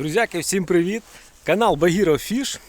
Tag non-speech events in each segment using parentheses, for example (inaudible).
Друзяки, всім привіт! Канал Багіро Фіш.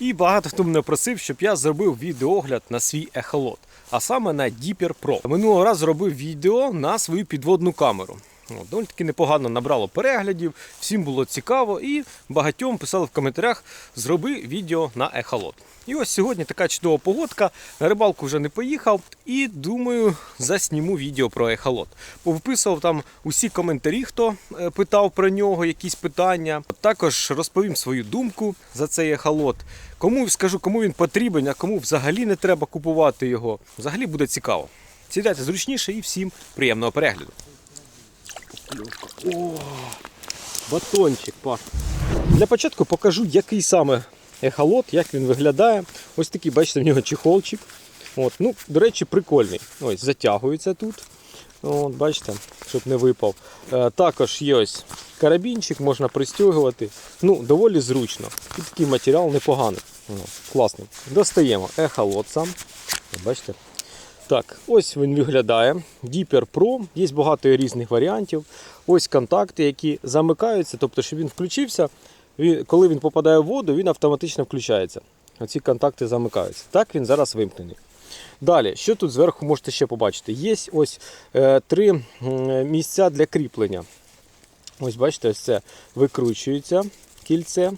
І багато хто мене просив, щоб я зробив відеогляд на свій ехолот, а саме на Діпер Pro. Минулого разу зробив відео на свою підводну камеру. От, доволі таки непогано набрало переглядів, всім було цікаво і багатьом писали в коментарях зроби відео на ехолот. І ось сьогодні така чудова погодка. На рибалку вже не поїхав. І думаю, засніму відео про ехолот. Повписував там усі коментарі, хто е, питав про нього, якісь питання. Також розповім свою думку за цей ехолот. Кому скажу, кому він потрібен, а кому взагалі не треба купувати його. Взагалі буде цікаво. Сідайте зручніше і всім приємного перегляду. О, батончик, пах. Для початку покажу, який саме ехолот, як він виглядає. Ось такий, бачите, в нього чехолчик. От, ну, До речі, прикольний. Ось, затягується тут. От, Бачите, щоб не випав. Е, також є ось карабінчик, можна пристягувати. Ну, доволі зручно. І такий матеріал непоганий. Класний. Достаємо ехолот сам. Бачите? Так, ось він виглядає. Deeper Pro. Є багато різних варіантів. Ось контакти, які замикаються, тобто, щоб він включився. Коли він попадає в воду, він автоматично включається. Оці контакти замикаються. Так він зараз вимкнений. Далі, що тут зверху можете ще побачити? Є ось е, три місця для кріплення. Ось бачите, ось це викручується кільце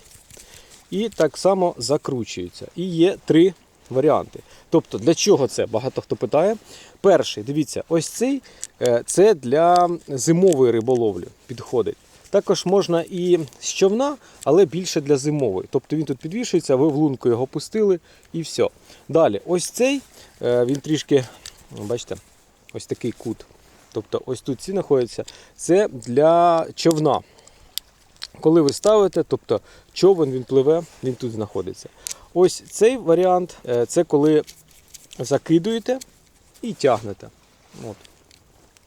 і так само закручується. І є три варіанти. Тобто, для чого це? Багато хто питає. Перший, дивіться, ось цей е, це для зимової риболовлі підходить. Також можна і з човна, але більше для зимової. Тобто він тут підвішується, ви в лунку його пустили і все. Далі, ось цей, е, він трішки, бачите, ось такий кут. Тобто ось тут ці знаходяться. Це для човна. Коли ви ставите, тобто човен він пливе, він тут знаходиться. Ось цей варіант е, це коли закидуєте і тягнете. От,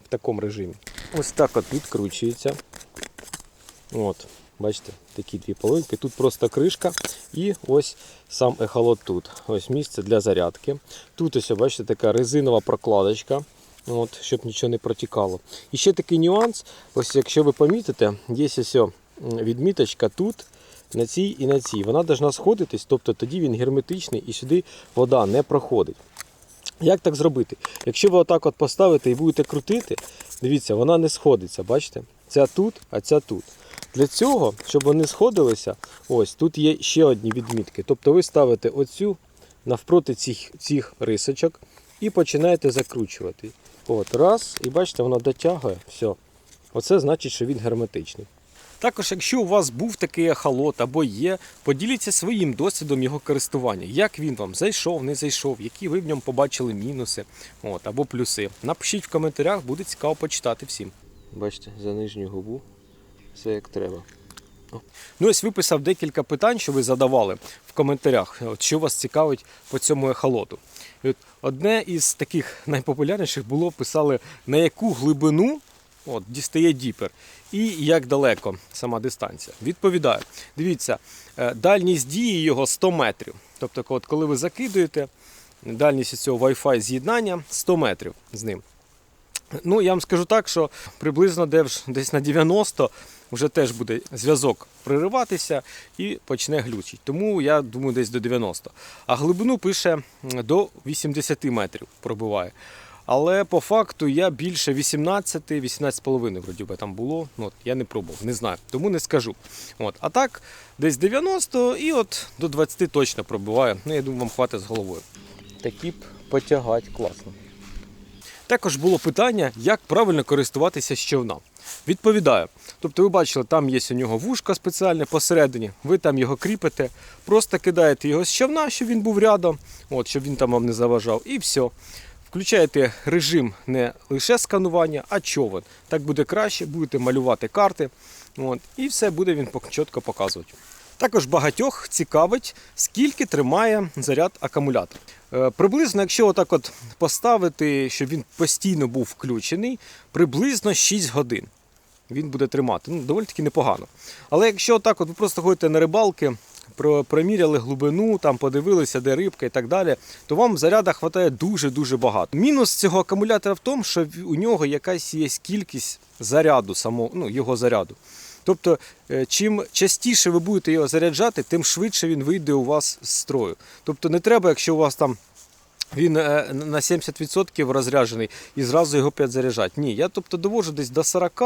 в такому режимі. Ось так от відкручується. От, бачите, такі дві половинки. Тут просто кришка і ось сам ехолот тут. Ось місце для зарядки. Тут ось, бачите, така резинова прокладочка. От, щоб нічого не протікало. І ще такий нюанс, ось якщо ви помітите, є ось відміточка тут, на цій і на цій. Вона повинна сходитись, тобто тоді він герметичний і сюди вода не проходить. Як так зробити? Якщо ви отак от поставите і будете крутити, дивіться, вона не сходиться, бачите? Ця тут, а ця тут. Для цього, щоб вони сходилися, ось тут є ще одні відмітки. Тобто ви ставите оцю навпроти цих, цих рисочок і починаєте закручувати. От, раз, і бачите, воно дотягує. Все. Оце значить, що він герметичний. Також, якщо у вас був такий ехолот або є, поділіться своїм досвідом його користування. Як він вам зайшов, не зайшов, які ви в ньому побачили мінуси от, або плюси. Напишіть в коментарях, буде цікаво почитати всім. Бачите, за нижню губу все як треба. Ну, ось виписав декілька питань, що ви задавали в коментарях, от, що вас цікавить по цьому ехолоту. І от одне із таких (laughs) найпопулярніших було писали, на яку глибину от, дістає діпер і як далеко сама дистанція. Відповідаю. Дивіться, е, дальність дії його 100 метрів. Тобто, от, коли ви закидуєте, дальність цього Wi-Fi з'єднання 100 метрів з ним. Ну, я вам скажу так, що приблизно десь на 90 вже теж буде зв'язок пририватися і почне глючити. Тому я думаю, десь до 90. А глибину пише до 80 метрів пробиває. Але по факту я більше 18, 18,5 вроді би там було. Ну, от, я не пробував, не знаю, тому не скажу. От. А так, десь 90 і от до 20 точно пробиває. Ну, я думаю, вам хватить з головою. Такі б потягать класно. Також було питання, як правильно користуватися з човна. Відповідаю. Тобто ви бачили, там є у нього вушка спеціальне посередині, ви там його кріпите, просто кидаєте його з човна, щоб він був рядом, от, щоб він там вам не заважав, і все. Включаєте режим не лише сканування, а човен. Так буде краще, будете малювати карти. От, і все буде він чітко показувати. Також багатьох цікавить, скільки тримає заряд акумулятор. Е, Приблизно, якщо отак от поставити, щоб він постійно був включений, приблизно 6 годин він буде тримати. Ну, доволі таки непогано. Але якщо отак от ви просто ходите на рибалки, проміряли глибину, там подивилися, де рибка і так далі, то вам заряда вистачає дуже-дуже багато. Мінус цього акумулятора в тому, що у нього якась є кількість заряду, самого, ну, його заряду. Тобто, е, чим частіше ви будете його заряджати, тим швидше він вийде у вас з строю. Тобто не треба, якщо у вас там він е, на 70% розряджений і зразу його опять заряджати. Ні, я тобто довожу десь до 40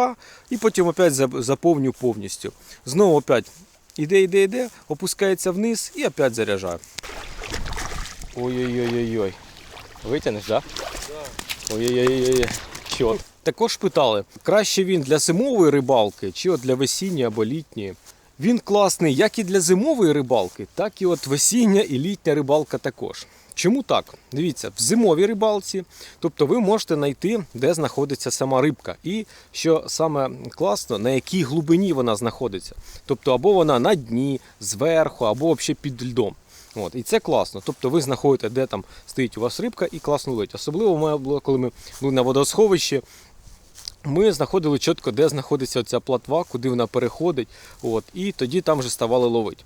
і потім опять заповню повністю. Знову опять іде, іде, іде, опускається вниз і опять заряджає. Ой-ой-ой-ой. Витягнеш, так? Да? Ой-ой-ой. Чот. Також питали, краще він для зимової рибалки чи от для весінньої або літньої. Він класний як і для зимової рибалки, так і от весіння і літня рибалка також. Чому так? Дивіться, в зимовій рибалці, тобто ви можете знайти, де знаходиться сама рибка. І що саме класно, на якій глибині вона знаходиться. Тобто або вона на дні, зверху, або взагалі під льдом. От, і це класно. Тобто ви знаходите, де там стоїть у вас рибка і класно ловить. Особливо коли ми були на водосховищі, ми знаходили чітко, де знаходиться ця платва, куди вона переходить. От, і тоді там вже ставали ловити.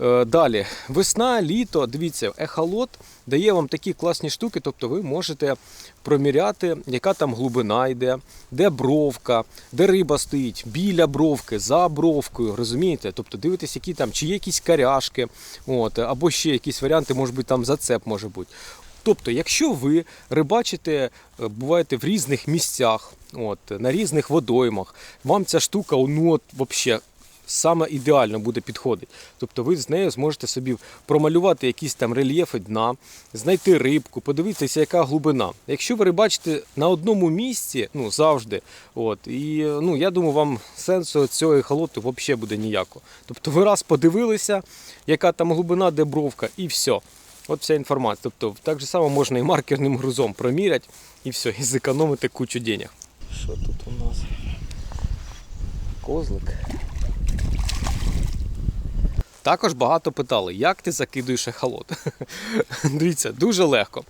Е, Далі, весна, літо, дивіться, ехолот дає вам такі класні штуки, тобто ви можете проміряти, яка там глибина йде, де бровка, де риба стоїть, біля бровки, за бровкою, розумієте? Тобто дивитесь, які там, чи є якісь каряшки, от, або ще якісь варіанти, може бути, там зацеп може бути. Тобто, якщо ви рибачите, е, буваєте в різних місцях, от, на різних водоймах, вам ця штука ну, от, взагалі саме ідеально буде підходити. Тобто ви з нею зможете собі промалювати якісь там рельєфи дна, знайти рибку, подивитися, яка глибина. Якщо ви рибачите на одному місці, ну завжди, от, і ну, я думаю, вам сенсу цього ехолоту взагалі буде ніякого. Тобто ви раз подивилися, яка там глибина, де бровка, і все. От вся інформація. Тобто так же само можна і маркерним грузом проміряти, і все, і зекономити кучу денег. Що тут у нас? Козлик. Також багато питали, як ти закидуєш ехолот. (laughs) Дивіться, дуже легко.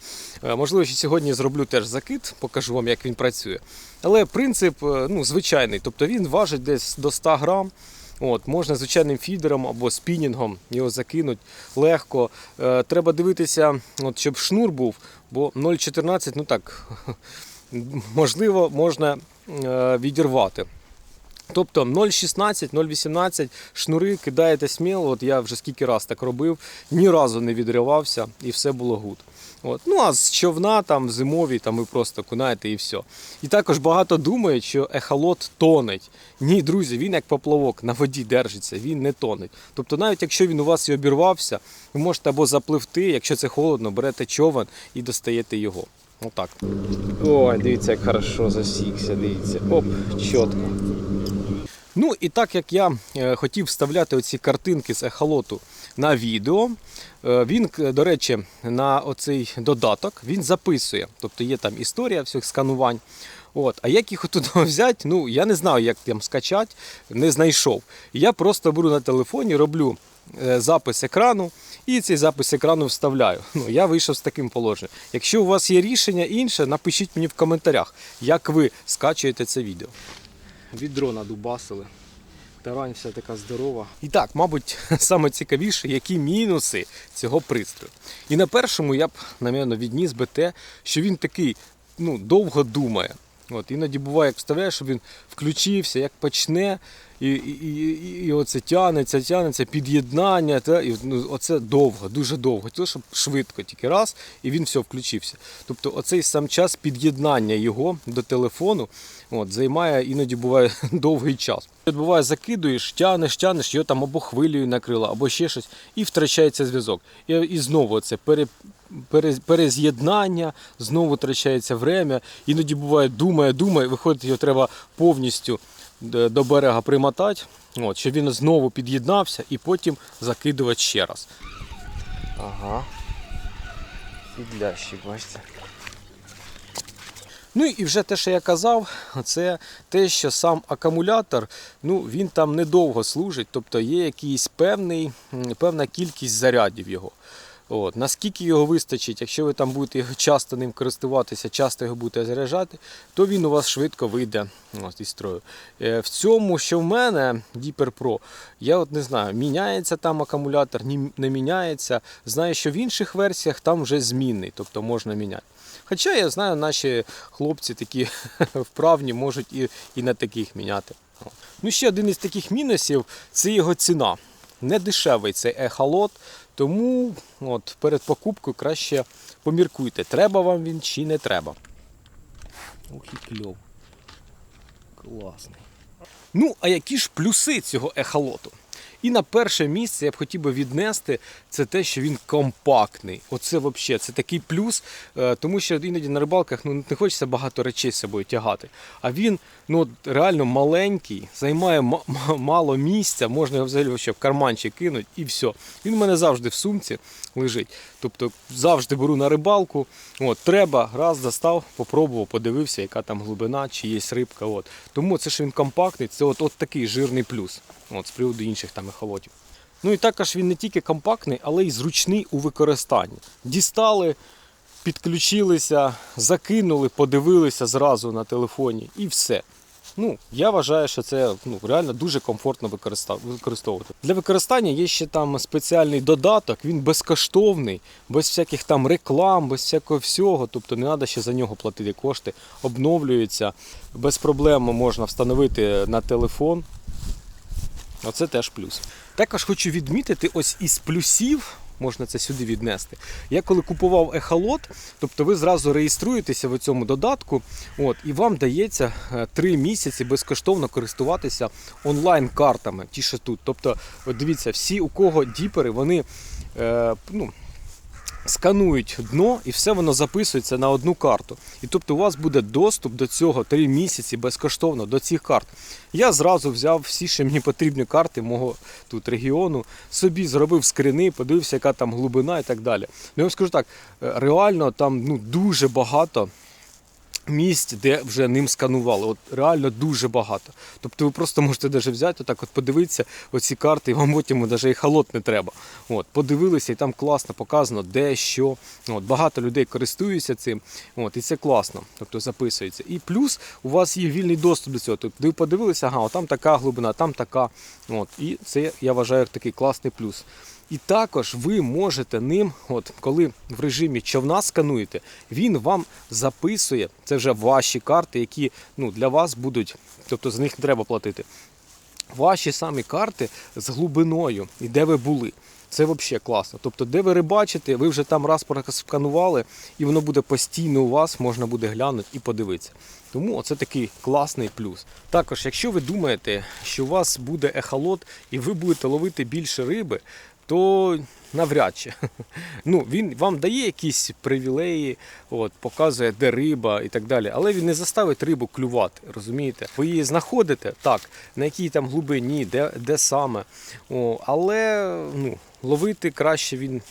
Е, Можливо, ще сьогодні зроблю теж закид, покажу вам, як він працює. Але принцип е, ну, звичайний, тобто він важить десь до 100 грам. От, можна звичайним фідером або спінінгом його закинути легко. Е, треба дивитися, от, щоб шнур був, бо 0,14, ну так, (laughs) можливо, можна е, відірвати. Тобто 0,16, 0,18 шнури кидаєте сміло. От я вже скільки раз так робив, ні разу не відривався і все було гуд. От. Ну а з човна там зимові там ви просто кунаєте і все. І також багато думають, що ехолот тонеть. Ні, друзі, він як поплавок на воді держиться, він не тонеть. Тобто, навіть якщо він у вас і обірвався, ви можете або запливти, якщо це холодно, берете човен і достаєте його. Отак. Ой, дивіться, як хорошо засікся, дивіться. Оп, чітко. Ну і так як я е, хотів вставляти оці картинки з ехолоту на відео, е, він, до речі, на оцей додаток він записує. Тобто є там історія всіх сканувань. От. А як їх туди (laughs) взяти, ну я не знаю, як там скачати, не знайшов. Я просто беру на телефоні, роблю е, запис екрану і цей запис екрану вставляю. (laughs) Ну, я вийшов з таким положенням. Якщо у вас є рішення інше, напишіть мені в коментарях, як ви скачуєте це відео. Відро надубасили. Тарань вся така здорова. І так, мабуть, (laughs) саме цікавіше, які мінуси цього пристрою. І на першому я б, напевно, відніс би те, що він такий ну, довго думає. От, іноді буває, як вставляєш, щоб він включився, як почне, і, і, і, і оце тянеться, тянеться, під'єднання. Та, і, ну, оце довго, дуже довго. То, щоб швидко тільки раз, і він все включився. Тобто оцей сам час під'єднання його до телефону от, займає іноді буває (laughs) довгий час. Буває, закидуєш, тянеш, тянеш, його там або хвилею накрило, або ще щось, і втрачається зв'язок. І, і знову це пере, перез'єднання, знову втрачається время. Іноді буває, думає, думає, виходить, його треба повністю до до берега примотати, от, щоб він знову під'єднався і потім закидувати ще раз. Ага. Підлящик, бачите. Ну і вже те, що я казав, це те, що сам акумулятор, ну він там недовго служить, тобто є якийсь певний, певна кількість зарядів його. От. Наскільки його вистачить, якщо ви там будете часто ним користуватися, часто його будете заряджати, то він у вас швидко вийде от, із строю. Е, В цьому, що в мене, Deeper Pro, я от не знаю, міняється там акумулятор, не міняється. Знаю, що в інших версіях там вже змінний, тобто можна міняти. Хоча я знаю, наші хлопці такі (laughs) вправні можуть і, і на таких міняти. Ну, ще один із таких мінусів це його ціна. Не дешевий цей ехолот, тому от, перед покупкою краще поміркуйте, треба вам він чи не треба. Ох і кльов. Класний. Ну, а які ж плюси цього ехолоту? І на перше місце я б хотів би віднести це те, що він компактний. Оце взагалі це такий плюс, е, тому що іноді на рибалках ну, не хочеться багато речей з собою тягати. А він ну, реально маленький, займає ма- ма- мало місця, можна його взагалі ще в карманчик кинути і все. Він у мене завжди в сумці лежить. Тобто завжди беру на рибалку. От, треба, раз достав, попробував, подивився, яка там глибина, чи є рибка. От. Тому це що він компактний, це от, от такий жирний плюс. От, з приводу інших там ехолотів. Ну і також він не тільки компактний, але й зручний у використанні. Дістали, підключилися, закинули, подивилися зразу на телефоні і все. Ну, я вважаю, що це ну, реально дуже комфортно використовувати. Для використання є ще там спеціальний додаток, він безкоштовний, без всяких там реклам, без всякого всього. Тобто не треба ще за нього платити кошти, обновлюється. Без проблем можна встановити на телефон. Оце теж плюс. Також хочу відмітити, ось із плюсів. Можна це сюди віднести. Я коли купував ехолот, тобто ви зразу реєструєтеся в цьому додатку, от, і вам дається 3 місяці безкоштовно користуватися онлайн-картами, ті, що тут. Тобто, дивіться, всі, у кого діпери, вони е, ну, сканують дно і все воно записується на одну карту. І тобто у вас буде доступ до цього 3 місяці безкоштовно до цих карт. Я зразу взяв всі, що мені потрібні карти мого тут регіону, собі зробив скрини, подивився, яка там глибина і так далі. Ну, я вам скажу так, е, реально там ну, дуже багато. Місць, де вже ним сканували, от реально дуже багато. Тобто ви просто можете даже взяти, отак от подивитися оці карти, і вам потім навіть і холод не треба. От, подивилися, і там класно показано, де що. От, багато людей користуються цим, от, і це класно, тобто записується. І плюс у вас є вільний доступ до цього. Тобто ви подивилися, ага, там така глибина, там така. От, і це я вважаю такий класний плюс. І також ви можете ним, от коли в режимі човна скануєте, він вам записує, це вже ваші карти, які ну, для вас будуть, тобто за них не треба платити. Ваші самі карти з глибиною і де ви були. Це взагалі класно. Тобто, де ви рибачите, ви вже там раз просканували, і воно буде постійно у вас, можна буде глянути і подивитися. Тому це такий класний плюс. Також, якщо ви думаєте, що у вас буде ехолот і ви будете ловити більше риби, то навряд чи. (laughs) Ну, він вам дає якісь привілеї, от, показує, де риба і так далі. Але він не заставить рибу клювати, розумієте? Ви її знаходите, так, на якій там глибині, де, де саме. О, але ну, ловити краще він.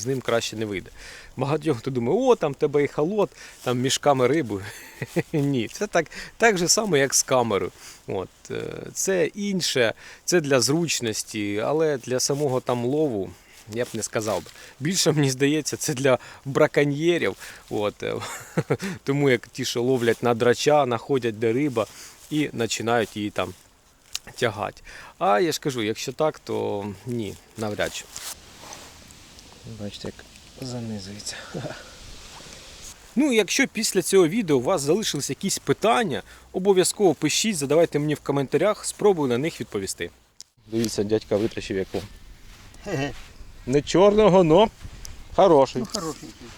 З ним краще не вийде. Багатьох хто думає, о, там тебе і холод, там мішками риби. (laughs) Ні, це так, так же само, як з камерою. От, е, це інше, це для зручності, але для самого там лову я б не сказав би. Більше мені здається, це для браконьєрів. От, е, (laughs) тому як ті, що ловлять на драча, знаходять де риба і починають її там тягати. А я ж кажу, якщо так, то ні, навряд чи. Бачите, як занизується. Ну, якщо після цього відео у вас залишились якісь питання, обов'язково пишіть, задавайте мені в коментарях, спробую на них відповісти. Дивіться, дядька витрачив яку. Не чорного, но хороший. Ну, хорошенький.